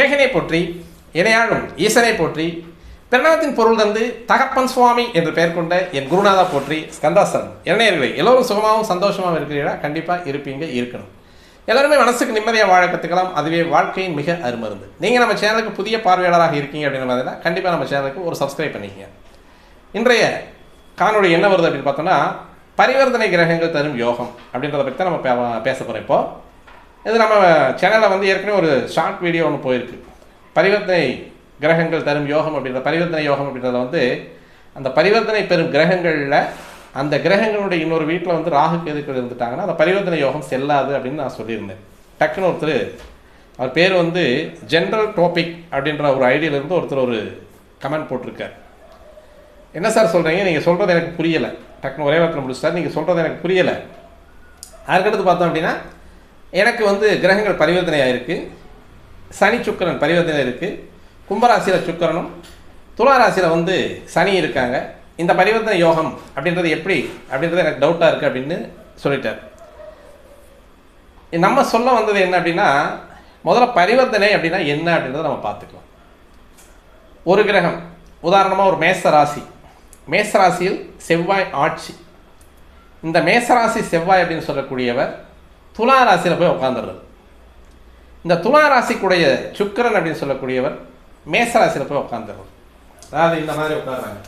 ஏகனை போற்றி இணையாளும் ஈசனை போற்றி பிரணவத்தின் பொருள் தந்து தகப்பன் சுவாமி என்று பெயர் கொண்ட என் குருநாதா போற்றி ஸ்கந்தாசன் இளைஞர்களை எல்லோரும் சுகமாகவும் சந்தோஷமாகவும் இருக்கிறீர்களா? கண்டிப்பாக இருப்பீங்க இருக்கணும். எல்லாருமே மனசுக்கு நிம்மதியாக வாழ கற்றுக்கலாம் அதுவே வாழ்க்கையின் மிக அருமருந்து. நீங்கள் நம்ம சேனலுக்கு புதிய பார்வையாளராக இருக்கீங்க அப்படின்னு பார்த்தீங்கன்னா கண்டிப்பாக நம்ம சேனலுக்கு ஒரு சப்ஸ்கிரைப் பண்ணிக்கங்க. இன்றைய காணொளி என்ன வருது அப்படின்னு பார்த்தோம்னா பரிவர்த்தனை கிரகங்கள் தரும் யோகம் அப்படின்றத பற்றி தான் நம்ம பேச போகிறோம் இப்போது இது நம்ம சேனலில் வந்து ஏற்கனவே ஒரு ஷார்ட் வீடியோ ஒன்று போயிருக்கு. பரிவர்த்தனை கிரகங்கள் தரும் யோகம் அப்படின்ற பரிவர்த்தனை யோகம் அப்படின்றத வந்து அந்த பரிவர்த்தனை பெறும் கிரகங்களில் அந்த கிரகங்களுடைய இன்னொரு வீட்டில் வந்து ராகு கேதுக்கள் இருந்துட்டாங்கன்னா அந்த பரிவர்த்தனை யோகம் செல்லாது அப்படின்னு நான் சொல்லியிருந்தேன். டக்குன்னு ஒருத்தர் அவர் பேர் வந்து ஜென்ரல் டாபிக் அப்படின்ற ஒரு ஐடியிலேருந்து ஒருத்தர் ஒரு கமெண்ட் போட்டிருக்கார். என்ன சார் சொல்கிறீங்க நீங்கள் சொல்கிறது எனக்கு புரியலை. டக்குனு ஒரே வாரத்தில் முடிச்சிட்டார். நீங்கள் சொல்கிறது எனக்கு புரியலை. அதுக்கடுத்து பார்த்தோம் அப்படின்னா எனக்கு வந்து கிரகங்கள் பரிவர்த்தனையாக இருக்குது சனி சுக்கிரன் பரிவர்த்தனை இருக்குது கும்பராசியில் சுக்கிரனும் துலா ராசியில் வந்து சனி இருக்காங்க. இந்த பரிவர்த்தனை யோகம் அப்படின்றது எப்படி அப்படின்றது எனக்கு டவுட்டாக இருக்குது அப்படின்னு சொல்லிட்டார். நம்ம சொல்ல வந்தது என்ன அப்படின்னா முதல்ல பரிவர்த்தனை அப்படின்னா என்ன அப்படின்றத நம்ம பார்த்துக்கலாம். ஒரு கிரகம் உதாரணமாக ஒரு மேச ராசி மேச ராசியில் செவ்வாய் ஆட்சி. இந்த மேசராசி செவ்வாய் அப்படின்னு சொல்லக்கூடியவர் துலா ராசியில் போய் உட்காந்துடுறது இந்த துலா ராசிக்குடைய சுக்கிரன் அப்படின்னு சொல்லக்கூடியவர் மேச ராசியில் போய் உட்காந்துடுறது அதாவது இந்த மாதிரி உட்காடுறாங்க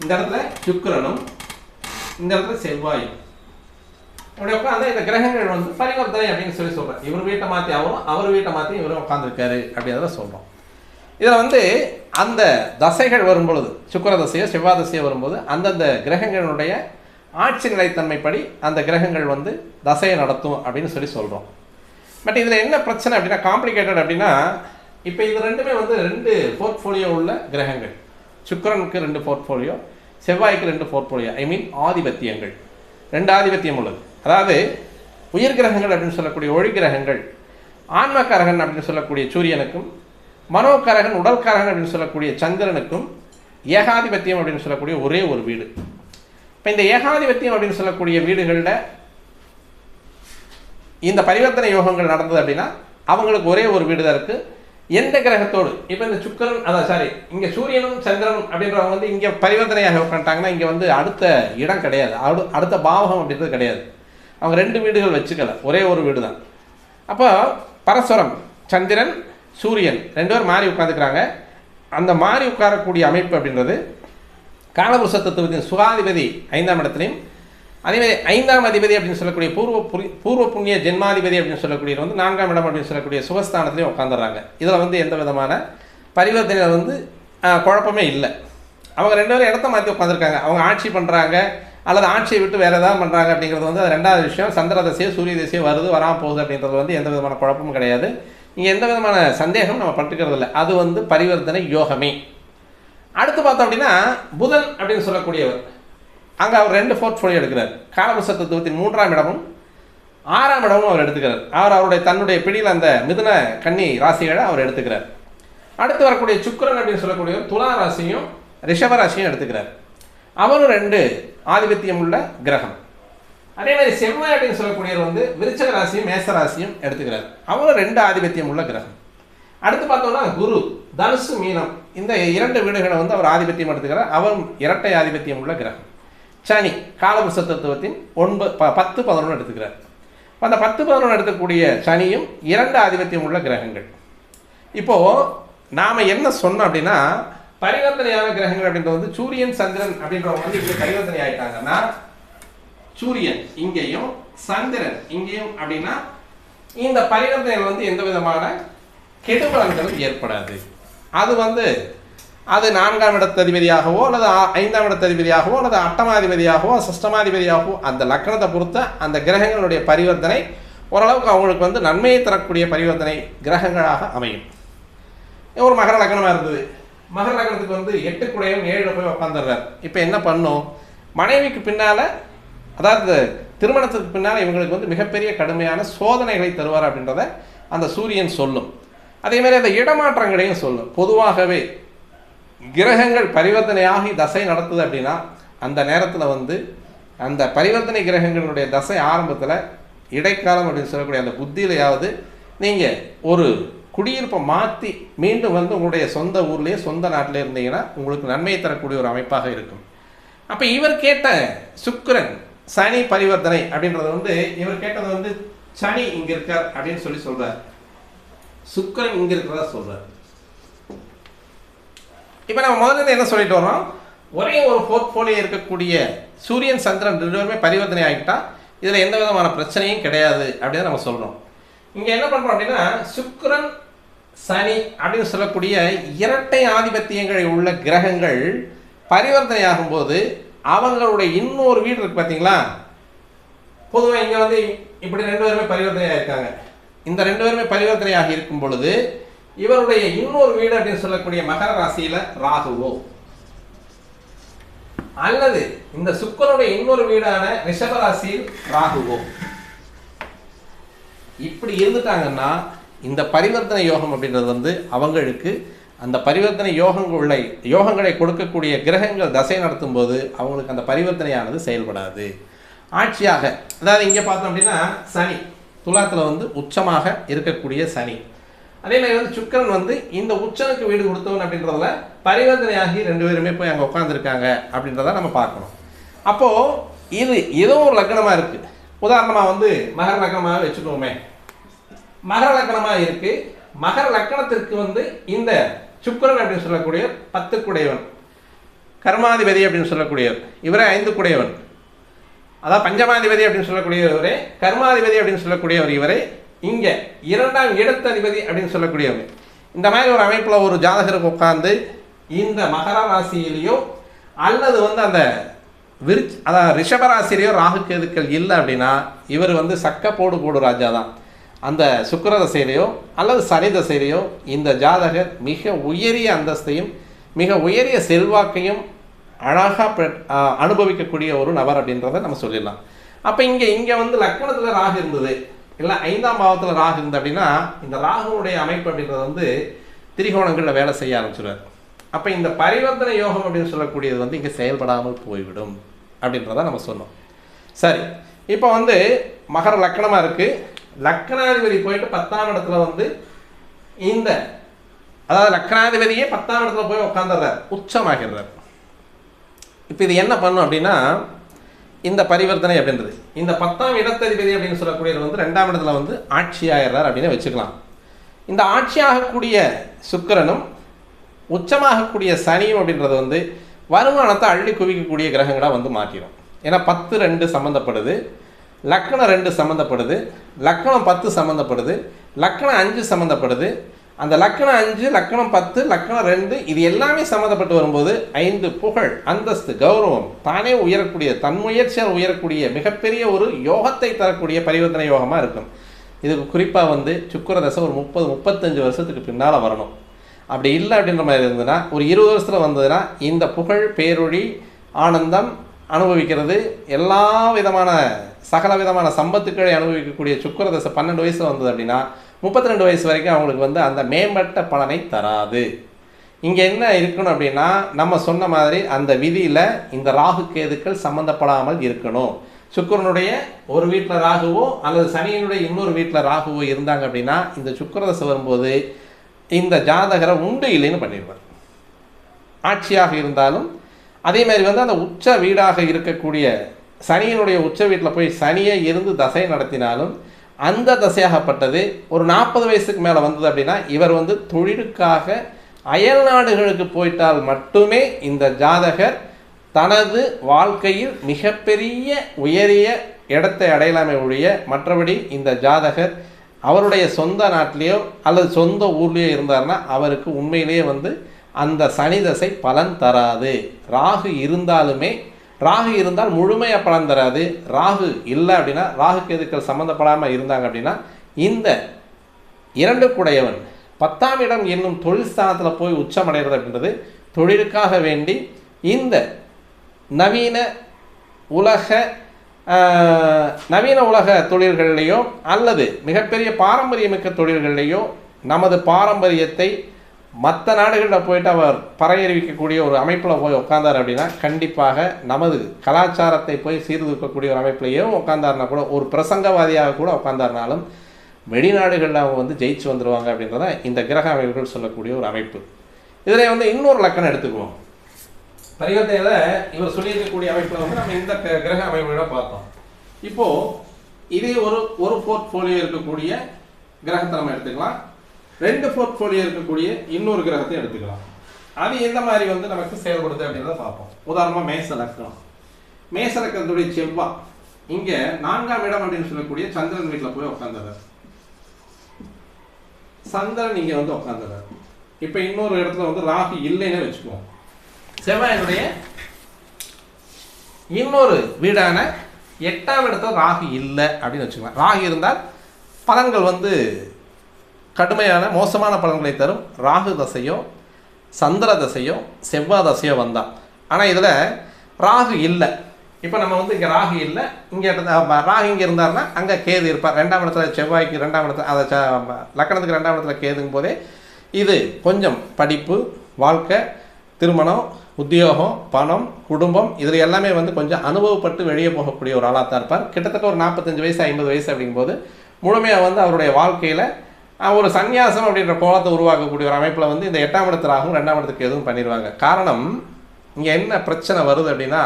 இந்த இடத்துல சுக்கிரனும் இந்த இடத்துல செவ்வாயும். அப்படி உட்காந்து இந்த கிரகங்கள் வந்து பரிவர்த்தனை அப்படின்னு சொல்லி சொல்கிறேன் இவர் வீட்டை மாற்றி அவரும் அவர் வீட்டை மாற்றி இவரும் உட்காந்துருக்காரு அப்படின்றத சொல்கிறோம் இதில் வந்து அந்த தசைகள் வரும்பொழுது சுக்கர தசையோ செவ்வாய் தசையோ வரும்போது அந்தந்த கிரகங்களுடைய ஆட்சி நிலைத்தன்மைப்படி அந்த கிரகங்கள் வந்து தசையை நடத்தும் அப்படின்னு சொல்லி சொல்கிறோம் பட் இதில் என்ன பிரச்சனை அப்படின்னா காம்ப்ளிகேட்டட் அப்படின்னா இப்போ இது ரெண்டுமே வந்து ரெண்டு போர்ட்ஃபோலியோ உள்ள கிரகங்கள். சுக்கிரனுக்கு ரெண்டு போர்ட்ஃபோலியோ செவ்வாய்க்கு ரெண்டு போர்ட்ஃபோலியோ ஐ மீன் ஆதிபத்தியங்கள். ரெண்டு ஆதிபத்தியம் உள்ளது. அதாவது உயிர் கிரகங்கள் அப்படின்னு சொல்லக்கூடிய ஒளி கிரகங்கள் ஆன்மக்காரகன் அப்படின்னு சொல்லக்கூடிய சூரியனுக்கும் மனோக்காரகன் உடல்காரகன் அப்படின்னு சொல்லக்கூடிய சந்திரனுக்கும் ஏகாதிபத்தியம் அப்படின்னு சொல்லக்கூடிய ஒரே ஒரு வீடு. இப்போ இந்த ஏகாதிபத்தியம் அப்படின்னு சொல்லக்கூடிய வீடுகளில் இந்த பரிவர்த்தனை யோகங்கள் நடந்தது அப்படின்னா அவங்களுக்கு ஒரே ஒரு வீடு தான் இருக்குது எந்த கிரகத்தோடு? இப்போ இந்த சுக்கரன் அதான் சாரி இங்கே சூரியனும் சந்திரனும் அப்படின்றவங்க வந்து இங்கே பரிவர்த்தனையாக உட்காந்துட்டாங்கன்னா இங்கே வந்து அடுத்த இடம் கிடையாது. அடு அடுத்த பாவகம் அப்படின்றது கிடையாது. அவங்க ரெண்டு வீடுகள் வச்சுக்கல. ஒரே ஒரு வீடு தான் அப்போ பரஸ்வரம் சந்திரன் சூரியன் ரெண்டு பேரும் மாறி உட்காந்துக்கிறாங்க அந்த மாறி உட்காரக்கூடிய அமைப்பு அப்படின்றது காலபுருஷ தத்துவத்தின் சுகாதிபதி ஐந்தாம் இடத்துலையும் அதேமாதிரி ஐந்தாம் அதிபதி அப்படின்னு சொல்லக்கூடிய பூர்வ புரி பூர்வ புண்ணிய ஜென்மாதிபதி அப்படின்னு சொல்லக்கூடிய வந்து நான்காம் இடம் அப்படின்னு சொல்லக்கூடிய சுகஸ்தானத்திலையும் உட்காந்துடுறாங்க இதில் வந்து எந்த விதமான பரிவர்த்தனையில் வந்து குழப்பமே இல்லை. அவங்க ரெண்டு பேரும் இடத்த மாற்றி உட்காந்துருக்காங்க அவங்க ஆட்சி பண்ணுறாங்க அல்லது ஆட்சியை விட்டு வேறு ஏதாவது பண்ணுறாங்க அப்படிங்கிறது வந்து அது ரெண்டாவது விஷயம். சந்திர தசையோ சூரிய தசையோ வருது வராமல் போகுது அப்படின்றது வந்து எந்த விதமான குழப்பமும் கிடையாது. இங்கே எந்த விதமான சந்தேகம் நம்ம பட்டுக்கிறது இல்லை அது வந்து பரிவர்த்தனை யோகமே. அடுத்து பார்த்தோம் அப்படின்னா புதன் அப்படின்னு சொல்லக்கூடியவர். அங்கே அவர் ரெண்டு போர்ட்ஃபோலியோ எடுக்கிறார். காலபுருஷ தத்துவத்தின் மூன்றாம் இடமும் ஆறாம் இடமும் அவர் எடுத்துக்கிறார். அவர் அவருடைய தன்னுடைய பிடியில் அந்த மிதுன கன்னி ராசிகளை அவர் எடுத்துக்கிறார். அடுத்து வரக்கூடிய சுக்கிரன் அப்படின்னு சொல்லக்கூடியவர் துலா ராசியும் ரிஷப ராசியும் எடுத்துக்கிறார். அவரும் ரெண்டு ஆதிபத்தியம் உள்ள கிரகம். அதே மாதிரி செவ்வாய் அப்படின்னு சொல்லக்கூடியவர் வந்து விருச்சக ராசியும் மேச ராசியும் எடுத்துக்கிறார். அவரும் ரெண்டு ஆதிபத்தியம் உள்ள கிரகம். அடுத்து பார்த்தோம்னா குரு தனுசு மீனம். இந்த இரண்டு வீடுகளை வந்து அவர் ஆதிபத்தியம் எடுத்துக்கிறார். அவரும் இரட்டை ஆதிபத்தியம் உள்ள கிரகம். சனி காலபுருஷ தத்துவத்தின் ஒன்பது ப பத்து பதினொன்று எடுத்துக்கிறார். அந்த பத்து பதினொன்று எடுக்கக்கூடிய சனியும் இரண்டு ஆதிபத்தியம் உள்ள கிரகங்கள். இப்போது நாம் என்ன சொன்னோம் அப்படின்னா பரிவர்த்தனையான கிரகங்கள் அப்படின்றது வந்து சூரியன் சந்திரன் அப்படின்றவங்க வந்து இப்படி பரிவர்த்தனை ஆயிட்டாங்கன்னா சூரியன் இங்கேயும் சந்திரன் இங்கேயும் அப்படின்னா இந்த பரிவர்த்தனைகள் வந்து எந்த விதமான கெடுபலன்களும் ஏற்படாது. அது வந்து அது நான்காம் இடத்ததிபதியாகவோ அல்லது ஐந்தாம் இடத்ததிபதியாகவோ அல்லது அட்டமாதிபதியாகவோ சஷ்டமாதிபதியாகவோ அந்த லக்கணத்தை பொறுத்த அந்த கிரகங்களுடைய பரிவர்த்தனை ஓரளவுக்கு அவங்களுக்கு வந்து நன்மையை தரக்கூடிய பரிவர்த்தனை கிரகங்களாக அமையும். ஒரு மகர லக்னமாக இருந்தது. மகர லக்னத்துக்கு வந்து எட்டு குடையும் ஏழில் போய் உட்காந்துடுறார் இப்போ என்ன பண்ணும்? மனைவிக்கு பின்னால் அதாவது திருமணத்துக்கு பின்னால் இவங்களுக்கு வந்து மிகப்பெரிய கடுமையான சோதனைகளை தருவார் அப்படின்றத அந்த சூரியன் சொல்லும். அதேமாதிரி அந்த இடமாற்றங்களையும் சொல்லும். பொதுவாகவே கிரகங்கள் பரிவர்த்தனையாகி தசை நடத்துது அப்படின்னா அந்த நேரத்தில் வந்து அந்த பரிவர்த்தனை கிரகங்களுடைய தசை ஆரம்பத்தில் இடைக்காலம் அப்படின்னு சொல்லக்கூடிய அந்த புத்தியிலையாவது நீங்கள் ஒரு குடியிருப்பை மாற்றி மீண்டும் வந்து உங்களுடைய சொந்த ஊர்லேயே சொந்த நாட்டிலே இருந்தீங்கன்னா உங்களுக்கு நன்மையை தரக்கூடிய ஒரு அமைப்பாக இருக்கும். அப்போ இவர் கேட்ட சுக்கரன் சனி பரிவர்த்தனை அப்படின்றது வந்து இவர் கேட்டது வந்து சனி இங்கே இருக்கார் அப்படின்னு சொல்லி சொல்கிறார் சுக்கரன் இங்கே இருக்கிறதா சொல்கிறார் இப்போ நம்ம முதல்ல இருந்து என்ன சொல்லிட்டு வரோம் ஒரே ஒரு போர்ட்ஃபோலியோ இருக்கக்கூடிய சூரியன் சந்திரன் ரெண்டு பேருமே பரிவர்த்தனை ஆகிட்டா இதில் எந்த விதமான பிரச்சனையும் கிடையாது அப்படின்னு நம்ம சொல்கிறோம் இங்கே என்ன பண்ணுறோம் அப்படின்னா சுக்கரன் சனி அப்படின்னு சொல்லக்கூடிய இரட்டை ஆதிபத்தியங்களை உள்ள கிரகங்கள் பரிவர்த்தனை ஆகும்போது அவங்களுடைய இன்னொரு வீடு இருக்கு பார்த்தீங்களா பொதுவாக இங்கே வந்து இப்படி ரெண்டு பேருமே பரிவர்த்தனையாக இருக்காங்க. இந்த ரெண்டு பேருமே பரிவர்த்தனையாக இருக்கும் பொழுது இவருடைய இன்னொரு வீடு அப்படின்னு சொல்லக்கூடிய மகர ராசியில ராகுவோ. அல்லது இந்த சுக்கரனுடைய இன்னொரு வீடான ரிஷப ராசியில் ராகுவோ. இப்படி இருந்துட்டாங்கன்னா இந்த பரிவர்த்தனை யோகம் அப்படின்றது வந்து அவங்களுக்கு அந்த பரிவர்த்தனை யோகங்களை யோகங்களை கொடுக்கக்கூடிய கிரகங்கள் தசை நடத்தும் போது அவங்களுக்கு அந்த பரிவர்த்தனையானது செயல்படாது. ஆட்சியாக அதாவது இங்கே பார்த்தோம் அப்படின்னா சனி. துலாத்தில் வந்து உச்சமாக இருக்கக்கூடிய சனி. அதே மாதிரி வந்து சுக்கிரன் வந்து இந்த உச்சனுக்கு வீடு கொடுத்தவன் அப்படின்றதுல பரிவர்த்தனையாகி ரெண்டு பேருமே போய் அங்கே உட்காந்துருக்காங்க அப்படின்றத நம்ம பார்க்கணும். அப்போது இது ஏதோ ஒரு லக்னமாக இருக்குது உதாரணமாக வந்து மகர லக்னமாக வச்சுக்கோமே. மகர லக்னமாக இருக்குது மகர லக்னத்திற்கு வந்து இந்த சுக்கிரன் அப்படின்னு சொல்லக்கூடிய பத்து குடையவன் கர்மாதிபதி அப்படின்னு சொல்லக்கூடியவர். இவரே ஐந்து குடையவன் அதாவது பஞ்சமாதிபதி அப்படின்னு சொல்லக்கூடிய இவரே கர்மாதிபதி அப்படின்னு சொல்லக்கூடியவர் இவரே. இங்கே இரண்டாம் இடத்ததிபதி அப்படின்னு சொல்லக்கூடியவர். இந்த மாதிரி ஒரு அமைப்பில் ஒரு ஜாதகருக்கு உட்காந்து இந்த மகர ராசியிலேயோ அல்லது வந்து அந்த விருச் அதான் ரிஷப ராகு கேதுக்கள் இல்லை அப்படின்னா இவர் வந்து சக்க போடு போடு ராஜா தான். அந்த சுக்கர தசையிலையோ அல்லது சனி தசையிலையோ இந்த ஜாதகர் மிக உயரிய அந்தஸ்தையும் மிக உயரிய செல்வாக்கையும் அழகாக அனுபவிக்கக்கூடிய ஒரு நபர் அப்படின்றத நம்ம சொல்லிடலாம். அப்போ இங்கே இங்கே வந்து லக்னத்தில் ராகு இருந்தது. இல்லை ஐந்தாம் பாவத்தில் ராகு இருந்தது அப்படின்னா இந்த ராகுனுடைய அமைப்பு அப்படின்றது வந்து திரிகோணங்களில் வேலை செய்ய ஆரம்பிச்சிடுவார் அப்போ இந்த பரிவர்த்தனை யோகம் அப்படின்னு சொல்லக்கூடியது வந்து இங்கே செயல்படாமல் போய்விடும் அப்படின்றத நம்ம சொன்னோம். சரி இப்போ வந்து மகர லக்கணமாக இருக்குது லக்கணாதிபதி போயிட்டு பத்தாம் இடத்துல வந்து இந்த அதாவது லக்கணாதிபதியே பத்தாம் இடத்துல போய் உட்காந்துடுறார் உச்சமாகிடுறார். இப்போ இது என்ன பண்ணும் அப்படின்னா இந்த பரிவர்த்தனை அப்படின்றது. இந்த பத்தாம் இடத்ததிபதி அப்படின்னு சொல்லக்கூடியவர் வந்து ரெண்டாம் இடத்துல வந்து ஆட்சி ஆயிடுறார் அப்படின்னு வச்சுக்கலாம். இந்த ஆட்சியாகக்கூடிய சுக்கரனும் உச்சமாகக்கூடிய சனியும் அப்படின்றது வந்து வருமானத்தை அள்ளி குவிக்கக்கூடிய கிரகங்களாக வந்து மாற்றிடும். ஏன்னா பத்து ரெண்டு சம்மந்தப்படுது லக்கணம் ரெண்டு சம்மந்தப்படுது லக்கணம் பத்து சம்மந்தப்படுது லக்கணம் அஞ்சு சம்மந்தப்படுது அந்த லக்கணம் அஞ்சு லக்கணம் பத்து லக்கணம் ரெண்டு இது எல்லாமே சம்மந்தப்பட்டு வரும்போது ஐந்து புகழ் அந்தஸ்து கௌரவம் தானே உயரக்கூடிய தன் முயற்சியால் உயரக்கூடிய மிகப்பெரிய ஒரு யோகத்தை தரக்கூடிய பரிவர்த்தனை யோகமாக இருக்கும். இதுக்கு குறிப்பாக வந்து சுக்கர தசை ஒரு முப்பது முப்பத்தஞ்சு வருஷத்துக்கு பின்னால் வரணும். அப்படி இல்லை அப்படின்ற மாதிரி இருந்ததுன்னா ஒரு இருபது வருஷத்தில் வந்ததுன்னா இந்த புகழ் பேரொழி ஆனந்தம் அனுபவிக்கிறது எல்லா விதமான சகல விதமான சம்பத்துக்களை அனுபவிக்கக்கூடிய சுக்கர தசை பன்னெண்டு வயசில் வந்தது அப்படின்னா முப்பத்தி ரெண்டு வயசு வரைக்கும் அவங்களுக்கு வந்து அந்த மேம்பட்ட பலனை தராது. இங்கே என்ன இருக்கணும் அப்படின்னா நம்ம சொன்ன மாதிரி அந்த விதியில் இந்த ராகு கேதுக்கள் சம்மந்தப்படாமல் இருக்கணும். சுக்கரனுடைய ஒரு வீட்டில் ராகுவோ அல்லது சனியினுடைய இன்னொரு வீட்டில் ராகுவோ இருந்தாங்க அப்படின்னா இந்த சுக்கரதசை வரும்போது இந்த ஜாதகரை உண்டு இல்லைன்னு பண்ணிடுவார். ஆட்சியாக இருந்தாலும் அதே மாதிரி வந்து அந்த உச்ச வீடாக இருக்கக்கூடிய சனியினுடைய உச்ச வீட்டில் போய் சனியை இருந்து தசை நடத்தினாலும் அந்த தசையாகப்பட்டது. ஒரு நாற்பது வயசுக்கு மேலே வந்தது அப்படின்னா இவர் வந்து தொழிலுக்காக அயல் நாடுகளுக்கு போயிட்டால் மட்டுமே இந்த ஜாதகர் தனது வாழ்க்கையில் மிகப்பெரிய உயரிய இடத்தை அடையலாமே ஒழிய மற்றபடி இந்த ஜாதகர் அவருடைய சொந்த நாட்டிலேயோ அல்லது சொந்த ஊர்லேயோ இருந்தார்னா அவருக்கு உண்மையிலேயே வந்து அந்த சனி தசை பலன் தராது. ராகு இருந்தாலுமே ராகு இருந்தால் முழுமையாக பலன் தராது. ராகு இல்லை அப்படின்னா ராகு கேதுக்கள் சம்மந்தப்படாமல் இருந்தாங்க அப்படின்னா இந்த இரண்டு குடையவன் பத்தாம் இடம் என்னும் தொழில் ஸ்தானத்தில் போய் உச்சமடைகிறது அப்படின்றது தொழிலுக்காக வேண்டி இந்த நவீன உலக நவீன உலக தொழில்கள்லேயோ அல்லது மிகப்பெரிய பாரம்பரியமிக்க தொழில்கள்லேயோ நமது பாரம்பரியத்தை மற்ற நாடுகளில் போயிட்டு அவர் பறையறிவிக்கக்கூடிய ஒரு அமைப்பில் போய் உட்காந்தார் அப்படின்னா கண்டிப்பாக நமது கலாச்சாரத்தை போய் சீர்தூக்கக்கூடிய ஒரு அமைப்பிலேயோ உட்காந்தாருனா கூட ஒரு பிரசங்கவாதியாக கூட உட்காந்தாருனாலும் வெளிநாடுகளில் அவங்க வந்து ஜெயிச்சு வந்துடுவாங்க அப்படின்றத இந்த கிரக அமைப்புகள் சொல்லக்கூடிய ஒரு அமைப்பு. இதில் வந்து இன்னொரு லக்கணம் எடுத்துக்குவோம். பரிவர்த்தனையில் இவர் சொல்லியிருக்கக்கூடிய அமைப்பில் வந்து நம்ம இந்த கிரக அமைப்புகளை பார்த்தோம். இப்போது இதே ஒரு ஒரு போர்ட்ஃபோலியோ இருக்கக்கூடிய கிரகத்தை நம்ம எடுத்துக்கலாம். ரெண்டு போர்ட்ஃபோலியோ இருக்கக்கூடிய இன்னொரு கிரகத்தை எடுத்துக்கலாம். அது எந்த மாதிரி வந்து நமக்கு செயல்படுது அப்படின்றத பார்ப்போம். உதாரணமாக மேசலக்கம் மேசலக்கத்துடைய செவ்வா செவ்வாய் இங்கே நான்காம் இடம் அப்படின்னு சொல்லக்கூடிய சந்திரன் வீட்டில் போய் உட்காந்துறார் சந்திரன் இங்கே வந்து உட்காந்துறார் இப்போ இன்னொரு இடத்துல வந்து ராகு இல்லைன்னு வச்சுக்குவோம் செவ்வாயினுடைய இன்னொரு வீடான எட்டாம் இடத்துல ராகு இல்லை அப்படின்னு வச்சுக்கலாம். ராகு இருந்தால் பலன்கள் வந்து கடுமையான மோசமான பலன்களை தரும். ராகு தசையோ சந்திர தசையோ செவ்வாய் தசையோ வந்தால் ஆனால் இதில் ராகு இல்லை. இப்போ நம்ம வந்து இங்கே ராகு இல்லை. இங்கே ராகு இங்கே இருந்தாருன்னா அங்கே கேது இருப்பார். ரெண்டாம் இடத்துல செவ்வாய்க்கு ரெண்டாம் இடத்துல அதை லக்கணத்துக்கு ரெண்டாம் இடத்துல கேதுங்கும் போதே இது கொஞ்சம் படிப்பு வாழ்க்கை திருமணம் உத்தியோகம் பணம் குடும்பம் இதில் எல்லாமே வந்து கொஞ்சம் அனுபவப்பட்டு வெளியே போகக்கூடிய ஒரு ஆளாக தான் இருப்பார். கிட்டத்தட்ட ஒரு நாற்பத்தஞ்சு வயசு ஐம்பது வயசு அப்படிங்கும்போது முழுமையாக வந்து அவருடைய வாழ்க்கையில் ஒரு சந்நியாசம் அப்படின்ற கோலத்தை உருவாக்கக்கூடிய ஒரு அமைப்பில் வந்து இந்த எட்டாம் இடத்துலாகவும் ரெண்டாம் இடத்துக்கு எதுவும் பண்ணிடுவாங்க. காரணம் இங்கே என்ன பிரச்சனை வருது அப்படின்னா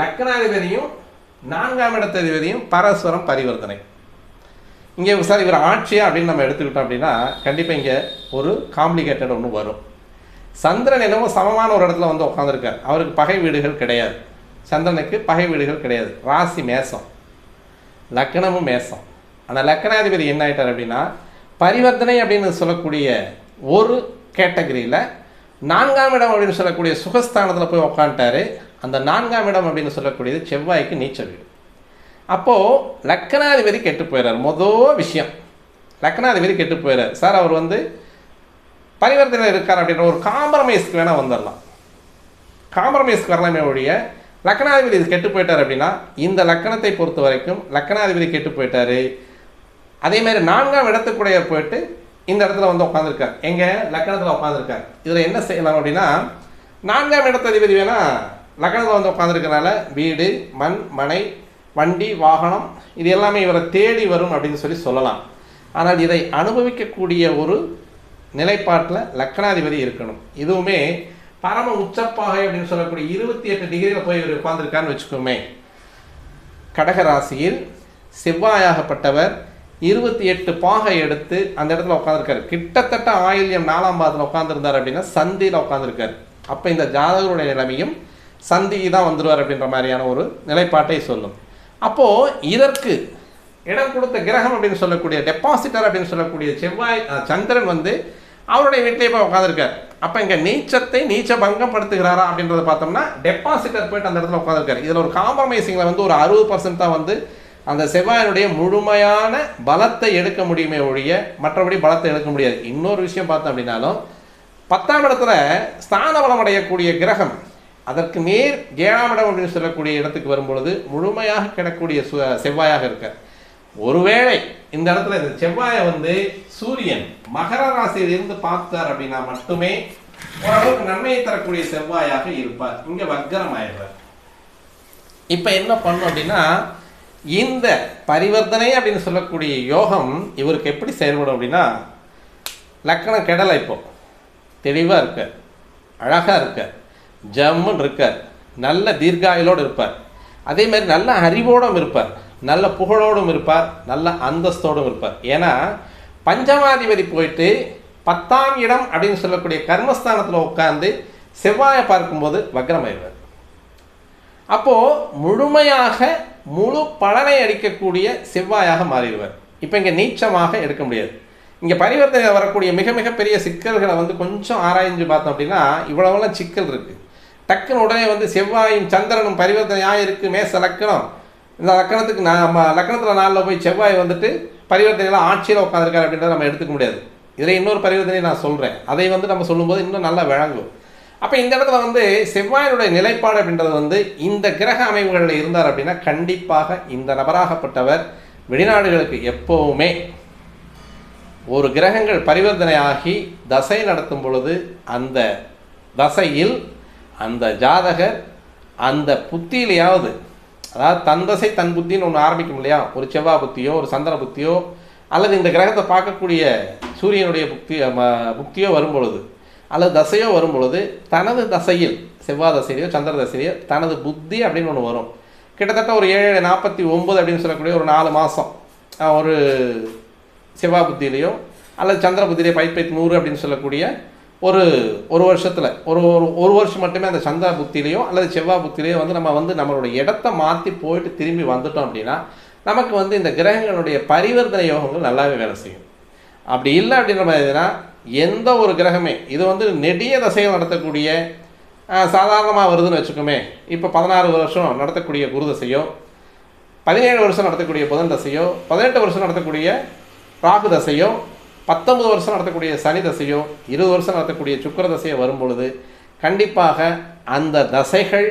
லக்னாதிபதியும் நான்காம் இடத்ததிபதியும் பரஸ்பரம் பரிவர்த்தனை. இங்கே சார் இவர் ஆட்சியா அப்படின்னு நம்ம எடுத்துக்கிட்டோம் அப்படின்னா கண்டிப்பாக இங்கே ஒரு காம்ப்ளிகேட்டட் ஒன்று வரும். சந்திரன் என்னமோ சமமான ஒரு இடத்துல வந்து உட்காந்துருக்கார் அவருக்கு பகை வீடுகள் கிடையாது. சந்திரனுக்கு பகை வீடுகள் கிடையாது. ராசி மேசம். லக்னமும் மேசம். ஆனால் லக்னாதிபதி என்ன ஆகிட்டார் அப்படின்னா பரிவர்த்தனை அப்படின்னு சொல்லக்கூடிய ஒரு கேட்டகரியில் நான்காம் இடம் அப்படின்னு சொல்லக்கூடிய சுகஸ்தானத்தில் போய் உட்காந்துட்டாரு அந்த நான்காம் இடம் அப்படின்னு சொல்லக்கூடியது செவ்வாய்க்கு நீச்ச வீடு. அப்போது லக்னாதிபதி கெட்டு போயிடுறார் மொதல் விஷயம். லக்னாதிபதி கெட்டு போயிடுறார் சார் அவர் வந்து பரிவர்த்தனை இருக்கார் அப்படின்ற ஒரு காம்ப்ரமைஸ்க்கு வேணால் வந்துடலாம் காம்ப்ரமைஸ்க்கு வரலாமே ஒழிய லக்னாதிபதி இது கெட்டு போயிட்டார் அப்படின்னா இந்த லக்கணத்தை பொறுத்த வரைக்கும் லக்னாதிபதி கெட்டு போயிட்டார். அதே மாதிரி நான்காம் இடத்துக்குடைய போயிட்டு இந்த இடத்துல வந்து உட்காந்துருக்கார் எங்க? லக்கணத்தில் உட்காந்துருக்கார் இதில் என்ன செய்யலாம் அப்படின்னா நான்காம் இடத்ததிபதி வேணா லக்கணத்தில் வந்து உட்காந்துருக்கனால வீடு மண் மனை வண்டி வாகனம் இது எல்லாமே இவரை தேடி வரும் அப்படின்னு சொல்லி சொல்லலாம். ஆனால் இதை அனுபவிக்கக்கூடிய ஒரு நிலைப்பாட்டில் லக்னாதிபதி இருக்கணும். இதுவுமே பரம உச்சப்பாகை அப்படின்னு சொல்லக்கூடிய இருபத்தி எட்டு டிகிரியில் போய் இவர் உட்காந்துருக்கான்னு வச்சுக்கோமே. கடக ராசியில் செவ்வாயாகப்பட்டவர் இருபத்தி எட்டு பாகை எடுத்து அந்த இடத்துல உட்காந்துருக்காரு கிட்டத்தட்ட ஆயில்யம் நாலாம் பாதத்தில் உட்காந்துருந்தார் அப்படின்னா சந்தியில் உட்காந்துருக்காரு அப்போ இந்த ஜாதகருடைய நிலைமையும் சந்தி தான் வந்துடுவார் அப்படின்ற மாதிரியான ஒரு நிலைப்பாட்டை சொல்லும். அப்போது இதற்கு இடம் கொடுத்த கிரகம் அப்படின்னு சொல்லக்கூடிய டெபாசிட்டர் அப்படின்னு சொல்லக்கூடிய செவ்வாய் சந்திரன் வந்து அவருடைய வீட்டிலே போய் உட்காந்துருக்கார் அப்போ இங்கே நீச்சத்தை நீச்ச பங்கம் படுத்துகிறாரா அப்படின்றத பார்த்தோம்னா டெபாசிட்டர் போயிட்டு அந்த இடத்துல உட்காந்துருக்காரு இதில் ஒரு காம்ப்ரமைசிங்கில் வந்து ஒரு அறுபது பர்சன்ட் தான் வந்து அந்த செவ்வாயினுடைய முழுமையான பலத்தை எடுக்க முடியுமே ஒழிய மற்றபடி பலத்தை எடுக்க முடியாது. இன்னொரு விஷயம் பார்த்தோம் அப்படின்னாலும் பத்தாம் இடத்துல ஸ்தான பலம் அடையக்கூடிய கிரகம் அதற்கு நேர் ஏழாம் இடம் அப்படின்னு சொல்லக்கூடிய இடத்துக்கு வரும்பொழுது முழுமையாக கிடக்கூடிய சு- செவ்வாயாக இருக்கார். ஒருவேளை இந்த இடத்துல இந்த செவ்வாயை வந்து சூரியன் மகர ராசியிலிருந்து பார்த்தார் அப்படின்னா மட்டுமே ஓரளவுக்கு நன்மையை தரக்கூடிய செவ்வாயாக இருப்பார். இங்கே வக்கரம் ஆயிடுறார் இப்போ என்ன பண்ணும் அப்படின்னா இந்த பரிவர்த்தனை அப்படின்னு சொல்லக்கூடிய யோகம் இவருக்கு எப்படி செயல்படும் அப்படின்னா லக்கணம் கெடலை இப்போ. தெளிவாக இருக்கார் அழகாக இருக்கார் ஜம்முன்னு இருக்கார் நல்ல தீர்காயுளோடு இருப்பார். அதே மாதிரி நல்ல அறிவோடும் இருப்பார் நல்ல புகழோடும் இருப்பார் நல்ல அந்தஸ்தோடும் இருப்பார். ஏன்னா பஞ்சமாதிபதி போயிட்டு பத்தாம் இடம் அப்படின்னு சொல்லக்கூடிய கர்மஸ்தானத்தில் உட்காந்து செவ்வாயை பார்க்கும்போது வக்ரமாயிடுவார். அப்போது முழுமையாக முழு பலனை அளிக்கக்கூடிய செவ்வாயாக மாறிடுவார். இப்போ இங்கே நீச்சமாக எடுக்க முடியாது. இங்கே பரிவர்த்தனை வரக்கூடிய மிக மிகப்பெரிய சிக்கல்களை வந்து கொஞ்சம் ஆராய்ஞ்சு பார்த்தோம் அப்படின்னா இவ்வளவுலாம் சிக்கல் இருக்குது டக்குன்னு உடனே வந்து செவ்வாயும் சந்திரனும் பரிவர்த்தனையாக இருக்குது மேச லக்கணம். இந்த லக்கணத்துக்கு நான் நம்ம லக்கணத்தில் நாளில் போய் செவ்வாய் வந்துட்டு பரிவர்த்தனையில் ஆட்சியில் உட்காந்துருக்காரு அப்படின்றத நம்ம எடுத்துக்க முடியாது. இதில் இன்னொரு பரிவர்த்தனை நான் சொல்கிறேன் அதை வந்து நம்ம சொல்லும்போது இன்னும் நல்லா விளங்கும். அப்போ இந்த இடத்துல வந்து செவ்வாயினுடைய நிலைப்பாடு அப்படின்றது வந்து இந்த கிரக அமைவுகளில் இருந்தார் அப்படின்னா கண்டிப்பாக இந்த நபராகப்பட்டவர் வெளிநாடுகளுக்கு எப்போவுமே ஒரு கிரகங்கள் பரிவர்த்தனை ஆகி தசை நடத்தும் பொழுது அந்த தசையில் அந்த ஜாதகர் அந்த புத்தியிலையாவது அதாவது தன் தசை தன் புத்தின்னு ஒன்று ஆரம்பிக்கும் இல்லையா? ஒரு செவ்வாய் புத்தியோ ஒரு சந்திர புத்தியோ அல்லது இந்த கிரகத்தை பார்க்கக்கூடிய சூரியனுடைய புக்தி ம- புக்தியோ வரும் பொழுது அல்லது தசையோ வரும் பொழுது தனது தசையில் செவ்வாய் தசையிலையோ சந்திர தசையிலையோ தனது புத்தி அப்படின்னு ஒன்று வரும். கிட்டத்தட்ட ஒரு ஏழு நாற்பத்தி ஒம்பது அப்படின்னு சொல்லக்கூடிய ஒரு நாலு மாதம் ஒரு செவ்வாய் புத்தியிலையோ அல்லது சந்திர புத்தியிலையோ பைப்பைத்து நூறு அப்படின்னு சொல்லக்கூடிய ஒரு ஒரு வருஷத்தில் ஒரு ஒரு ஒரு வருஷம் மட்டுமே அந்த சந்திர புத்தியிலையோ அல்லது செவ்வாய் புத்தியிலையோ வந்து நம்ம வந்து நம்மளோட இடத்த மாற்றி போயிட்டு திரும்பி வந்துட்டோம் அப்படின்னா நமக்கு வந்து இந்த கிரகங்களுடைய பரிவர்த்தனை யோகங்கள் நல்லாவே வேலை செய்யும். அப்படி இல்லை அப்படின்ற மாதிரினா எந்த ஒரு கிரகமே இது வந்து நெடிய தசையை நடத்தக்கூடிய சாதாரணமாக வருதுன்னு வச்சுக்கோமே. இப்போ பதினாறு வருஷம் நடத்தக்கூடிய குரு தசையோ பதினேழு வருஷம் நடத்தக்கூடிய புதன் தசையோ பதினெட்டு வருஷம் நடத்தக்கூடிய ராகு தசையோ பத்தொன்பது வருஷம் நடத்தக்கூடிய சனி தசையோ இருபது வருஷம் நடத்தக்கூடிய சுக்கர தசையோ வரும் பொழுது கண்டிப்பாக அந்த தசைகள்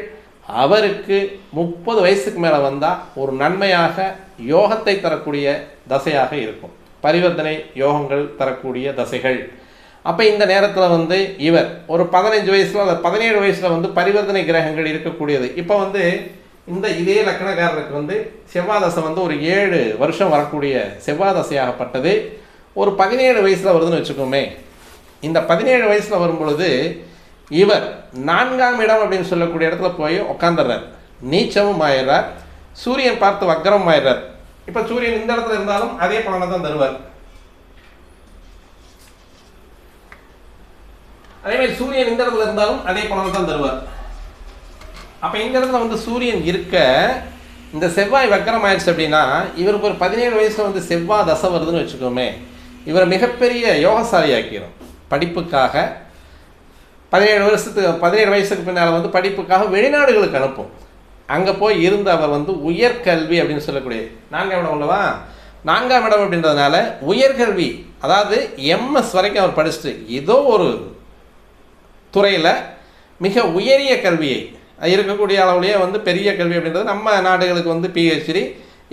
அவருக்கு முப்பது வயசுக்கு மேலே வந்தால் ஒரு நன்மையாக யோகத்தை தரக்கூடிய தசையாக இருக்கும். பரிவர்த்தனை யோகங்கள் தரக்கூடிய தசைகள். அப்போ இந்த நேரத்தில் வந்து இவர் ஒரு பதினஞ்சு வயசில் அந்த பதினேழு வயசில் வந்து பரிவர்த்தனை கிரகங்கள் இருக்கக்கூடியது. இப்போ வந்து இந்த இதே லக்கணக்காரருக்கு வந்து செவ்வாதசை வந்து ஒரு ஏழு வருஷம் வரக்கூடிய செவ்வாதசையாகப்பட்டது. ஒரு பதினேழு வயசில் வருதுன்னு வச்சுக்கோமே. இந்த பதினேழு வயசில் வரும்பொழுது இவர் நான்காம் இடம் அப்படின்னு சொல்லக்கூடிய இடத்துல போய் உட்காந்துடுறார் நீச்சமும் ஆயிடுறார் சூரியன் பார்த்து வக்கரம் ஆயிடுறார் இப்போ சூரியன் இந்த இடத்துல இருந்தாலும் அதே பலனை தான் தருவார். அதே மாதிரி சூரியன் இந்த இடத்துல இருந்தாலும் அதே பலனை தான் தருவார். அப்போ இந்த இடத்துல வந்து சூரியன் இருக்க இந்த செவ்வாய் வக்கரம் ஆயிடுச்சு அப்படின்னா இவருக்கு ஒரு பதினேழு வயசில் வந்து செவ்வாய் தசை வருதுன்னு வச்சுக்கோமே இவரை மிகப்பெரிய யோகசாலி ஆக்கிடும் படிப்புக்காக பதினேழு வருஷத்துக்கு பதினேழு வயசுக்கு பின்னால் வந்து படிப்புக்காக வெளிநாடுகளுக்கு அனுப்பும். அங்கே போய் இருந்து அவர் வந்து உயர்கல்வி அப்படின்னு சொல்லக்கூடிய நான்காம் இடம் உள்ளவா? நான்காம் இடம் அப்படின்றதுனால உயர்கல்வி அதாவது எம்எஸ் வரைக்கும் அவர் படிச்சுட்டு ஏதோ ஒரு துறையில் மிக உயரிய கல்வியை இருக்கக்கூடிய அளவுலேயே வந்து பெரிய கல்வி அப்படின்றது நம்ம நாடுகளுக்கு வந்து பிஹெச்டி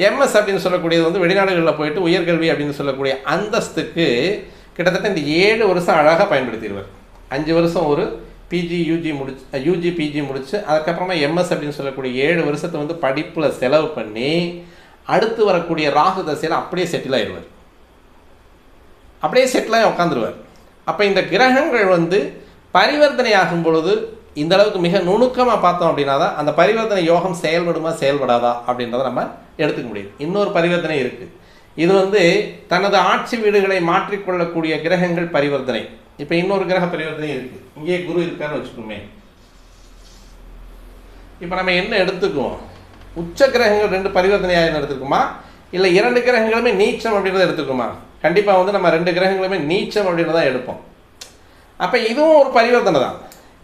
எம்எஸ் அப்படின்னு சொல்லக்கூடியது வந்து வெளிநாடுகளில் போயிட்டு உயர்கல்வி அப்படின்னு சொல்லக்கூடிய அந்தஸ்துக்கு கிட்டத்தட்ட இந்த ஏழு வருஷம் அழகாக பயன்படுத்திடுவார். அஞ்சு வருஷம் ஒரு பிஜி யூஜி முடிச்சு யூஜி பிஜி முடித்து அதுக்கப்புறமா எம்எஸ் அப்படின்னு சொல்லக்கூடிய ஏழு வருஷத்தை வந்து படிப்பில் செலவு பண்ணி அடுத்து வரக்கூடிய ராகு தசையில் அப்படியே செட்டில் ஆயிடுவார். அப்படியே செட்டிலாகி உட்காந்துருவார் அப்போ இந்த கிரகங்கள் வந்து பரிவர்த்தனை ஆகும் பொழுது இந்த அளவுக்கு மிக நுணுக்கமாக பார்த்தோம் அப்படின்னா தான் அந்த பரிவர்த்தனை யோகம் செயல்படுமா செயல்படாதா அப்படின்றத நம்ம எடுத்துக்க முடியும். இன்னொரு பரிவர்த்தனை இருக்குது இது வந்து தனது ஆட்சி வீடுகளை மாற்றிக்கொள்ளக்கூடிய கிரகங்கள் பரிவர்த்தனை. இப்போ இன்னொரு கிரக பரிவர்த்தனை இருக்குது இங்கே குரு இருக்கான்னு வச்சுக்கோமே. இப்போ நம்ம என்ன எடுத்துக்குவோம்? உச்ச கிரகங்கள் ரெண்டு பரிவர்த்தனையாக எடுத்துக்குமா? இல்லை இரண்டு கிரகங்களுமே நீச்சம் அப்படின்றத எடுத்துக்குமா? கண்டிப்பாக வந்து நம்ம ரெண்டு கிரகங்களுமே நீச்சம் அப்படின்றத எடுப்போம். அப்போ இதுவும் ஒரு பரிவர்த்தனை தான்.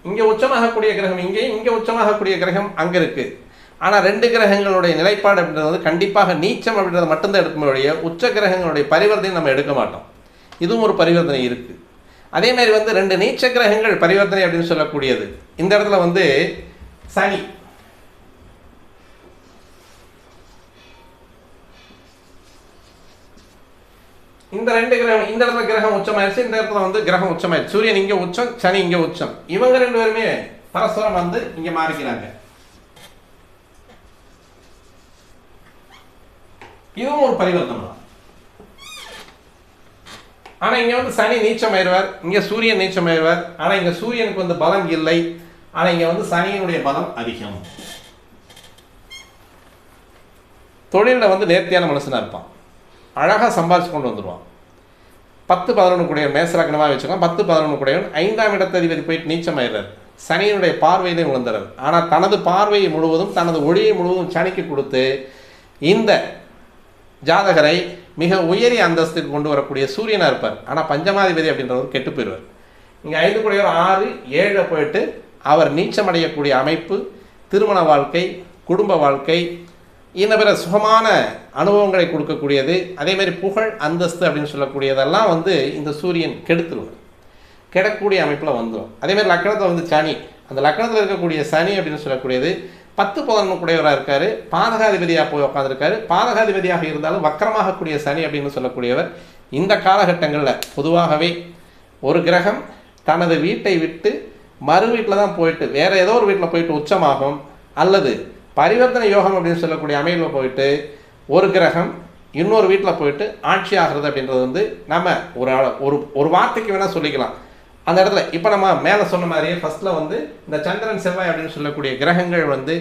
இங்கே உச்சமாகக்கூடிய கிரகம் இங்கே இங்கே உச்சமாகக்கூடிய கிரகம் அங்கே இருக்குது ஆனால் ரெண்டு கிரகங்களுடைய நிலைப்பாடு அப்படின்றது வந்து கண்டிப்பாக நீச்சம் அப்படின்றத மட்டும்தான் எடுக்குமே ஒழிய உச்ச கிரகங்களுடைய பரிவர்த்தனை நம்ம எடுக்க மாட்டோம். இதுவும் ஒரு பரிவர்த்தனை இருக்குது அதே மாதிரி வந்து ரெண்டு நீச்ச கிரகங்கள் பரிவர்த்தனை அப்படின்னு சொல்லக்கூடியது. இந்த இடத்துல வந்து சனி. இந்த ரெண்டு கிரகம் இந்த இடத்துல கிரகம் உச்சமாயிருச்சு இந்த இடத்துல வந்து கிரகம் உச்சமாயிருச்சு சூரியன் இங்கே உச்சம் சனி இங்க உச்சம். இவங்க ரெண்டு பேருமே பரஸ்பரம் வந்து இங்க மாறிக்கிறாங்க. இதுவும் ஒரு பரிவர்த்தனை தான். ஆனா இங்கே வந்து சனி நீச்சமாயிருவார் இங்கே சூரியன் நீச்சமாயிருவார் ஆனால் இங்க சூரியனுக்கு வந்து பலம் இல்லை ஆனா இங்கே வந்து சனியினுடைய பலம் அதிகம். தொழிலில் வந்து நேர்த்தியான மனுஷனாக இருப்பான். அழகாக சம்பாதிச்சு கொண்டு வந்துடுவான் பத்து பதினொன்று கூடிய மேசலக்கணமாக வச்சுக்கலாம் பத்து பதினொன்று கூடையவன் ஐந்தாம் இடத்ததிபதி போயிட்டு நீச்சமாயிடுறார் சனியினுடைய பார்வையிலே விழுந்துறார். ஆனால் தனது பார்வையை முழுவதும் தனது ஒளியை முழுவதும் சனிக்கு கொடுத்து இந்த ஜாதகரை மிக உயரிய அந்தஸ்துக்கு கொண்டு வரக்கூடிய சூரியனாக இருப்பார். ஆனால் பஞ்சமாதிபதி அப்படின்றவர் கெட்டு போயிடுவார். இங்கே ஐந்து கூடியவர் ஆறு ஏழில் போயிட்டு அவர் நீச்சமடையக்கூடிய அமைப்பு திருமண வாழ்க்கை குடும்ப வாழ்க்கை இந்த பிற சுகமான அனுபவங்களை கொடுக்கக்கூடியது அதே மாதிரி புகழ் அந்தஸ்து அப்படின்னு சொல்லக்கூடியதெல்லாம் வந்து இந்த சூரியன் கெடுத்துருவார் கெடக்கூடிய அமைப்பில் வந்துடும் அதே மாதிரி லக்கணத்தில் வந்து சனி. அந்த லக்கணத்தில் இருக்கக்கூடிய சனி அப்படின்னு சொல்லக்கூடியது பத்து பதினொன்று கூடியவராக இருக்கார் பாதகாதிபதியாக போய் உட்காந்துருக்காரு பாதகாதிபதியாக இருந்தாலும் வக்கரமாகக்கூடிய சனி அப்படின்னு சொல்லக்கூடியவர் இந்த காலகட்டங்களில். பொதுவாகவே ஒரு கிரகம் தனது வீட்டை விட்டு மறு வீட்டில் தான் போயிட்டு வேறு ஏதோ ஒரு வீட்டில் போயிட்டு உச்சமாகும் அல்லது பரிவர்த்தனை யோகம் அப்படின்னு சொல்லக்கூடிய அமைப்பில் போயிட்டு ஒரு கிரகம் இன்னொரு வீட்டில் போயிட்டு ஆட்சி ஆகிறது அப்படின்றது வந்து நம்ம ஒரு ஆள- ஒரு ஒரு வார்த்தைக்கு வேணால் சொல்லிக்கலாம். அந்த இடத்துல இப்போ நம்ம மேலே சொன்ன மாதிரியே ஃபர்ஸ்ட்டில் வந்து இந்த சந்திரன் செவ்வாய் அப்படின்னு சொல்லக்கூடிய கிரகங்கள் வந்து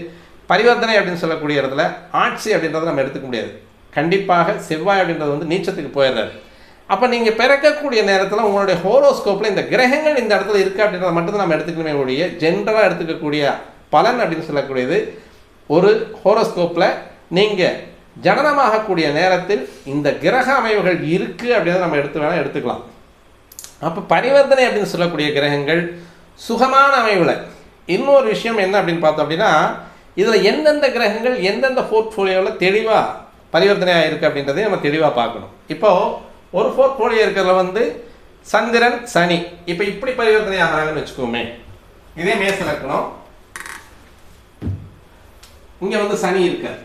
பரிவர்த்தனை அப்படின்னு சொல்லக்கூடிய இடத்துல ஆட்சி அப்படின்றத நம்ம எடுத்துக்க முடியாது. கண்டிப்பாக செவ்வாய் அப்படின்றது வந்து நீச்சத்துக்கு போயிடுறாரு. அப்போ நீங்கள் பிறக்கக்கூடிய நேரத்தில் உங்களுடைய ஹோரோஸ்கோப்பில் இந்த கிரகங்கள் இந்த இடத்துல இருக்குது அப்படின்றத மட்டும் நம்ம எடுத்துக்கணுமே ஒழிய ஜென்ரலாக எடுத்துக்கக்கூடிய பலன் அப்படின்னு சொல்லக்கூடியது ஒரு ஹோரோஸ்கோப்பில் நீங்கள் ஜனனமாகக்கூடிய நேரத்தில் இந்த கிரக அமைவுகள் இருக்குது அப்படின்னு நம்ம எடுத்து வேணால் எடுத்துக்கலாம். அப்போ பரிவர்த்தனை அப்படின்னு சொல்லக்கூடிய கிரகங்கள் சுகமான அமைவில். இன்னொரு விஷயம் என்ன அப்படின்னு பார்த்தோம் அப்படின்னா இதில் எந்தெந்த கிரகங்கள் எந்தெந்த போர்ட்ஃபோலியோவில் தெளிவாக பரிவர்த்தனை ஆகிருக்கு அப்படின்றதையும் நம்ம தெளிவாக பார்க்கணும். இப்போது ஒரு போர்ட்ஃபோலியோ இருக்கிறதுல வந்து சந்திரன் சனி. இப்போ இப்படி பரிவர்த்தனை ஆகிறாங்கன்னு வச்சுக்கோமே. இதே மேச லக்கணம் இங்கே வந்து சனி இருக்கார்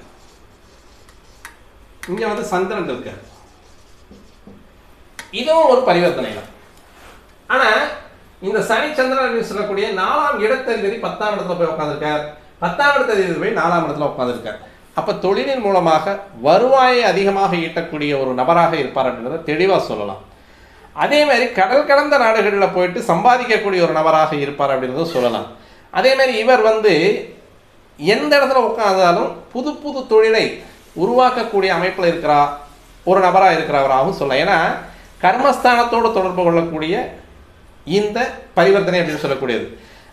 இங்கே வந்து சந்திரன் இருக்கார் இதுவும் ஒரு பரிவர்த்தனை தான் ஆனால் இந்த சனி சந்திரன் சொல்லக்கூடிய நாலாம் இடத்ததிபதி பத்தாம் இடத்துல போய் உட்காந்துருக்கார் பத்தாம் இடத்ததிபதி போய் நாலாம் இடத்துல உட்காந்துருக்கார் அப்போ தொழிலின் மூலமாக வருவாயை அதிகமாக ஈட்டக்கூடிய ஒரு நபராக இருப்பார் அப்படின்றத தெளிவாக சொல்லலாம். அதே மாதிரி கடல் கடந்த நாடுகளில் போயிட்டு சம்பாதிக்கக்கூடிய ஒரு நபராக இருப்பார் அப்படின்றதும் சொல்லலாம். அதே மாதிரி இவர் வந்து எந்த இடத்துல உட்காந்தாலும் புது புது தொழிலை உருவாக்கக்கூடிய அமைப்பில் இருக்கிறா ஒரு நபராக இருக்கிறவராகவும் சொல்லலாம். ஏன்னா கர்மஸ்தானத்தோடு தொடர்பு கொள்ளக்கூடிய இந்த பரிவர்த்தனை அப்படின்னு சொல்லக்கூடியது.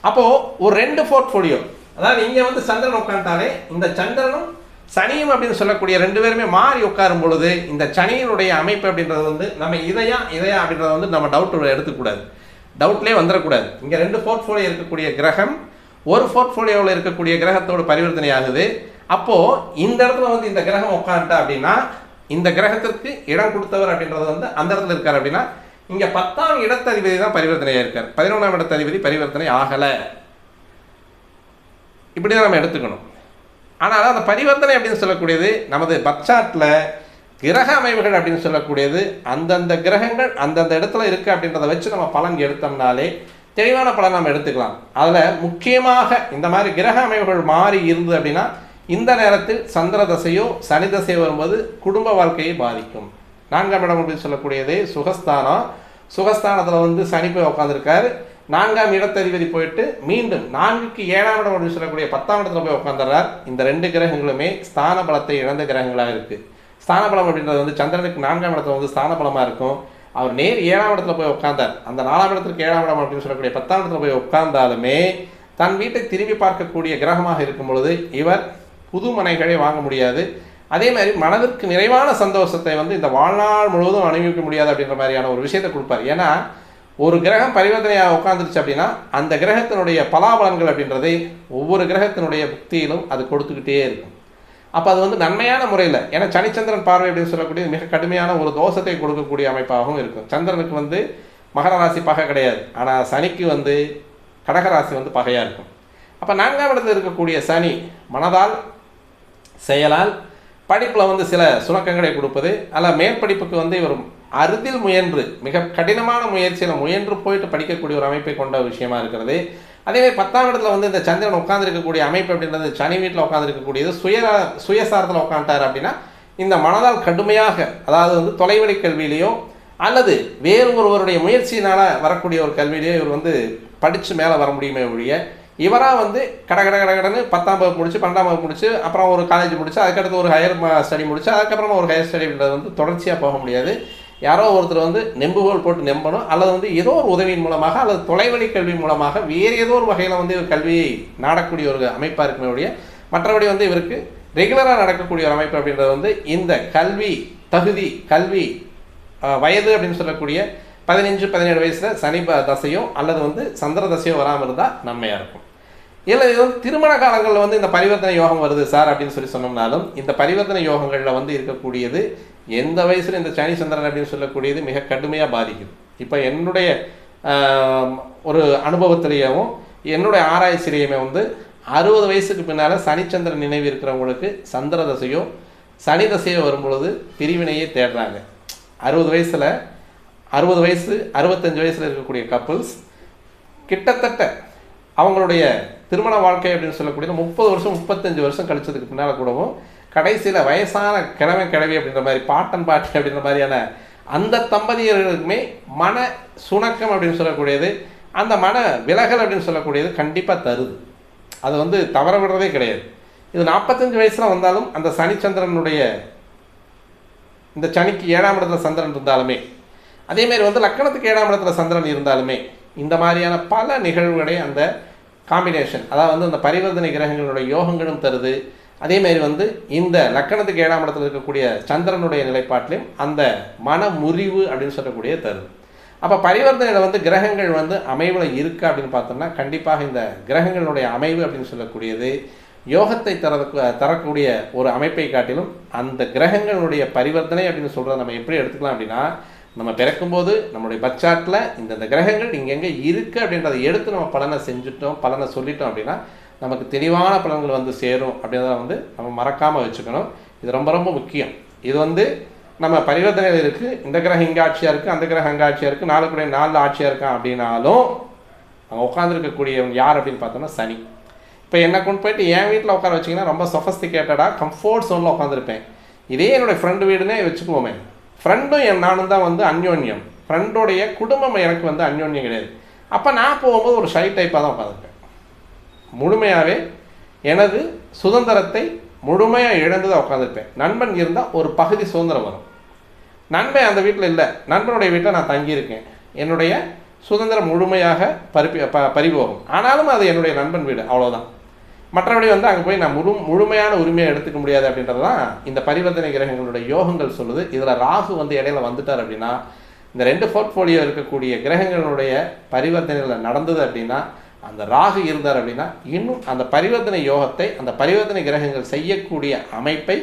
அப்போது ஒரு ரெண்டு போர்ட்ஃபோலியோ அதாவது இங்கே வந்து சந்திரன் உட்காந்துட்டாலே இந்த சந்திரனும் சனியும் அப்படின்னு சொல்லக்கூடிய ரெண்டு பேருமே மாறி உட்காரும் பொழுது இந்த சனியினுடைய அமைப்பு அப்படின்றது வந்து நம்ம இதையா இதையா அப்படின்றத வந்து நம்ம டவுட் எடுத்துக்கூடாது டவுட்லேயே வந்துடக்கூடாது இங்கே ரெண்டு போர்ட்ஃபோலியோ இருக்கக்கூடிய கிரகம் ஒரு போர்ட்ஃபோலியோவில் இருக்கக்கூடிய கிரகத்தோட பரிவர்த்தனை ஆகுது. அப்போது இந்த இடத்துல வந்து இந்த கிரகம் உட்காந்துட்டா அப்படின்னா இந்த கிரகத்திற்கு இடம் கொடுத்தவர் அப்படின்றது வந்து அந்த இடத்துல இருக்கார் அப்படின்னா இங்கே பத்தாம் இடத்ததிபதி தான் பரிவர்த்தனையாக இருக்கார் பதினொன்றாம் இடத்ததிபதி பரிவர்த்தனை ஆகலை. இப்படி தான் நம்ம எடுத்துக்கணும். ஆனால் அந்த பரிவர்த்தனை அப்படின்னு சொல்லக்கூடியது நமது பச்சாட்டில் கிரக அமைவுகள் அப்படின்னு சொல்லக்கூடியது அந்தந்த கிரகங்கள் அந்தந்த இடத்துல இருக்குது அப்படின்றத வச்சு நம்ம பலன் எடுத்தோம்னாலே தெளிவான பலன் நம்ம எடுத்துக்கலாம். அதில் முக்கியமாக இந்த மாதிரி கிரக அமைப்புகள் மாறி இருந்தது அப்படின்னா இந்த நேரத்தில் சந்திர தசையோ சனி தசையோ வரும்போது குடும்ப வாழ்க்கையை பாதிக்கும். நான்காம் இடம் அப்படின்னு சொல்லக்கூடியது சுகஸ்தானம். சுகஸ்தானத்தில் வந்து சனி போய் உட்காந்துருக்காரு நான்காம் இடத்ததிபதி போயிட்டு மீண்டும் நான்குக்கு ஏழாம் இடம் அப்படின்னு சொல்லக்கூடிய பத்தாம் இடத்துல போய் உட்காந்துடுறார் இந்த ரெண்டு கிரகங்களுமே ஸ்தான பலத்தை இழந்த கிரகங்களாக இருக்குது ஸ்தான பலம் அப்படின்றது வந்து சந்திரனுக்கு நான்காம் இடத்துல வந்து ஸ்தான பலமாக இருக்கும். அவர் நேர் ஏழாம் இடத்துல போய் உட்கார்ந்தார். அந்த நாலாம் இடத்துக்கு ஏழாம் இடம் அப்படின்னு சொல்லக்கூடிய பத்தாம் இடத்துல போய் உட்கார்ந்தாலுமே தன் வீட்டை திரும்பி பார்க்கக்கூடிய கிரகமாக இருக்கும் பொழுது இவர் புது மனைகளை வாங்க முடியாது. அதே மாதிரி மனதிற்கு நிறைவான சந்தோஷத்தை வந்து இந்த வாழ்நாள் முழுவதும் அனுபவிக்க முடியாது அப்படின்ற மாதிரியான ஒரு விஷயத்தை கொடுப்பார். ஏன்னா ஒரு கிரகம் பரிவர்த்தனையாக உட்காந்துருச்சு அப்படின்னா அந்த கிரகத்தினுடைய பலாபலன்கள் அப்படின்றதை ஒவ்வொரு கிரகத்தினுடைய புக்தியிலும் அது கொடுத்துக்கிட்டே இருக்கும். அப்போ அது வந்து நன்மையான முறையில் ஏன்னா சனிச்சந்திரன் பார்வை அப்படின்னு சொல்லக்கூடிய மிக கடுமையான ஒரு தோஷத்தை கொடுக்கக்கூடிய அமைப்பாகவும் இருக்கும். சந்திரனுக்கு வந்து மகர ராசி பகை கிடையாது. ஆனால் சனிக்கு வந்து கடகராசி வந்து பகையாக இருக்கும். அப்போ நான்காம் இடத்துல இருக்கக்கூடிய சனி மனதால் செயலால் படிப்பில் வந்து சில சுணக்கங்களை கொடுப்பது அல்ல மேற்படிப்புக்கு வந்து இவர் அறுதில் முயன்று மிக கடினமான முயற்சியில் முயன்று போயிட்டு படிக்கக்கூடிய ஒரு அமைப்பை கொண்ட விஷயமா இருக்கிறது. அதேமாதிரி பத்தாம் இடத்துல வந்து இந்த சந்திரன் உட்காந்துருக்கக்கூடிய அமைப்பு அப்படின்றது சனி வீட்டில் உட்காந்துருக்கக்கூடியது சுய சுயசாரத்தில் உட்காந்துட்டார் அப்படின்னா இந்த மனதால் கடுமையாக அதாவது வந்து தொலைவழி கல்வியிலேயோ அல்லது வேறு ஒருவருடைய முயற்சியினால் வரக்கூடிய ஒரு கல்வியிலேயோ இவர் வந்து படித்து மேலே வர முடியுமே ஒழிய இவராக வந்து கட கட கடன்னு பத்தாம் வகுப்பு முடிச்சு பன்னெண்டாம் வகுப்பு முடிச்சு அப்புறம் ஒரு காலேஜ் முடிச்சு அதுக்கடுத்து ஒரு ஹையர் ஸ்டடி முடிச்சு அதுக்கப்புறமா ஒரு ஹையர் ஸ்டடின்றது வந்து தொடர்ச்சியாக போக முடியாது. யாரோ ஒருத்தர் வந்து நெம்புகோல் போட்டு நெம்பணும் அல்லது வந்து ஏதோ ஒரு உதவியின் மூலமாக அல்லது தொலைவழி கல்வி மூலமாக வேறு ஏதோ ஒரு வகையில் வந்து இவர் கல்வியை நாடக்கூடிய ஒரு அமைப்பாக இருக்குமே ஒழிய மற்றபடி வந்து இவருக்கு ரெகுலராக நடக்கக்கூடிய ஒரு அமைப்பு அப்படின்றது வந்து இந்த கல்வி தகுதி கல்வி வயது அப்படின்னு சொல்லக்கூடிய பதினஞ்சு பதினேழு வயசில் சனி ப- தசையோ அல்லது வந்து சந்திர தசையோ வராமல் இருந்தால் நன்மையாக இருக்கும். இல்லை இது திருமண காலங்களில் வந்து இந்த பரிவர்த்தனை யோகம் வருது சார் அப்படின்னு சொல்லி சொன்னோம்னாலும் இந்த பரிவர்த்தனை யோகங்களில் வந்து இருக்கக்கூடியது எந்த வயசில் இந்த சனி சந்திரன் அப்படின்னு சொல்லக்கூடியது மிக கடுமையாக பாதிக்குது. இப்போ என்னுடைய ஒரு அனுபவத்திலேயும் என்னுடைய ஆராய்ச்சியிலையுமே வந்து அறுபது வயசுக்கு பின்னால் சனிச்சந்திரன் நினைவு இருக்கிறவங்களுக்கு சந்திர தசையோ சனி தசையோ வரும்பொழுது பிரிவினையே தேடுறாங்க. அறுபது வயசில் அறுபது வயசு அறுபத்தஞ்சு வயசில் இருக்கக்கூடிய கப்புள்ஸ் கிட்டத்தட்ட அவங்களுடைய திருமண வாழ்க்கை அப்படின்னு சொல்லக்கூடிய முப்பது வருஷம் முப்பத்தஞ்சு வருஷம் கழிச்சதுக்கு பின்னால் கூடவும் கடைசியில் வயசான கிழமை கிழவி அப்படின்ற மாதிரி பாட்டன் பாட்டி அப்படின்ற மாதிரியான அந்த தம்பதியர்களுக்குமே மன சுணக்கம் அப்படின்னு சொல்லக்கூடியது அந்த மன விலகல் அப்படின்னு சொல்லக்கூடியது கண்டிப்பாக தருது. அது வந்து தவற விடுறதே கிடையாது. இது நாற்பத்தஞ்சு வயசில் வந்தாலும் அந்த சனிச்சந்திரனுடைய இந்த சனிக்கு ஏழாம் இடத்துல சந்திரன் இருந்தாலுமே அதேமாரி வந்து லக்கணத்துக்கு ஏழாம் இடத்துல சந்திரன் இருந்தாலுமே இந்த மாதிரியான பல நிகழ்வுகளை அந்த காம்பினேஷன் அதாவது வந்து அந்த பரிவர்த்தனை கிரகங்களுடைய யோகங்களும் தருது. அதேமாரி வந்து இந்த லக்கணத்துக்கு ஏழாம் இடத்துல இருக்கக்கூடிய சந்திரனுடைய நிலைப்பாட்டிலையும் அந்த மன முறிவு அப்படின்னு சொல்லக்கூடிய தருது. அப்போ பரிவர்த்தனையில் வந்து கிரகங்கள் வந்து அமைவில் இருக்கா அப்படின்னு பார்த்தோம்னா கண்டிப்பாக இந்த கிரகங்களுடைய அமைவு அப்படின்னு சொல்லக்கூடியது யோகத்தை தர தரக்கூடிய ஒரு அமைப்பை காட்டிலும் அந்த கிரகங்களுடைய பரிவர்த்தனை அப்படின்னு சொல்கிறத நம்ம எப்படி எடுத்துக்கலாம் அப்படின்னா நம்ம பிறக்கும்போது நம்மளுடைய பச்சாட்டில் இந்தந்த கிரகங்கள் இங்கெங்கே இருக்குது அப்படின்றத எடுத்து நம்ம பலனை செஞ்சுட்டோம் பலனை சொல்லிட்டோம் அப்படின்னா நமக்கு தெளிவான பலன்கள் வந்து சேரும் அப்படின்றத வந்து நம்ம மறக்காமல் வச்சுக்கணும். இது ரொம்ப ரொம்ப முக்கியம். இது வந்து நம்ம பரிவர்த்தனையில் இருக்குது இந்த கிரகம் இங்கே ஆட்சியாக இருக்குது அந்த கிரகம் அங்கே ஆட்சியாக இருக்குது நாளுக்குடைய நாளில் ஆட்சியாக இருக்கான் அப்படின்னாலும் அங்கே உட்காந்துருக்கக்கூடியவங்க யார் அப்படின்னு பார்த்தோம்னா சனி. இப்போ என்னை கொண்டு போயிட்டு என் வீட்டில் உட்கார வச்சிங்கன்னா ரொம்ப சொஃபஸ்டிகேட்டடாக கம்ஃபோர்ட் ஜோனில் உட்காந்துருப்பேன் இதே என்னுடைய ஃப்ரெண்டு வீடுனே வச்சுக்குவோமே ஃப்ரெண்டும் என் நானும் தான் வந்து அந்யோன்யம். ஃப்ரெண்டோடைய குடும்பம் எனக்கு வந்து அந்யோன்யம் கிடையாது. அப்போ நான் போகும்போது ஒரு ஷை டைப்பாக தான் உட்காந்துருப்பேன் முழுமையாகவே எனது சுதந்திரத்தை முழுமையாக இழந்து தான் உட்காந்துருப்பேன் நண்பன் இருந்தால் ஒரு பகுதி சுதந்திரம் வரும். நண்பன் அந்த வீட்டில் இல்லை. நண்பனுடைய வீட்டில் நான் தங்கியிருக்கேன். என்னுடைய சுதந்திரம் முழுமையாக பறிப்பி ப பறிபோகும். ஆனாலும் அது என்னுடைய நண்பன் வீடு. அவ்வளோதான் மற்றபடி வந்து அங்கே போய் நான் முழு முழுமையான உரிமையை எடுத்துக்க முடியாது அப்படின்றது தான் இந்த பரிவர்த்தனை கிரகங்களுடைய யோகங்கள் சொல்லுது. இதில் ராகு வந்து இடையில வந்துட்டார் அப்படின்னா இந்த ரெண்டு போர்ட்ஃபோலியோ இருக்கக்கூடிய கிரகங்களுடைய பரிவர்த்தனைகள் நடந்தது அப்படின்னா அந்த ராகு இருந்தார் அப்படின்னா இன்னும் அந்த பரிவர்த்தனை யோகத்தை அந்த பரிவர்த்தனை கிரகங்கள் செய்யக்கூடிய அமைப்பை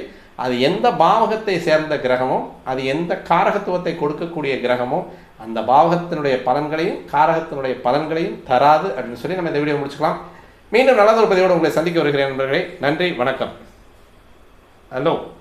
அது எந்த பாவகத்தை சேர்ந்த கிரகமோ அது எந்த காரகத்துவத்தை கொடுக்கக்கூடிய கிரகமோ அந்த பாவகத்தினுடைய பலன்களையும் காரகத்தினுடைய பலன்களையும் தராது அப்படின்னு சொல்லி நம்ம இந்த வீடியோ முடிச்சுக்கலாம். மீண்டும் நல்லதொரு பதிவோடு உங்களை சந்திக்க வருகிறேன் நண்பர்களே. நன்றி வணக்கம். ஹலோ.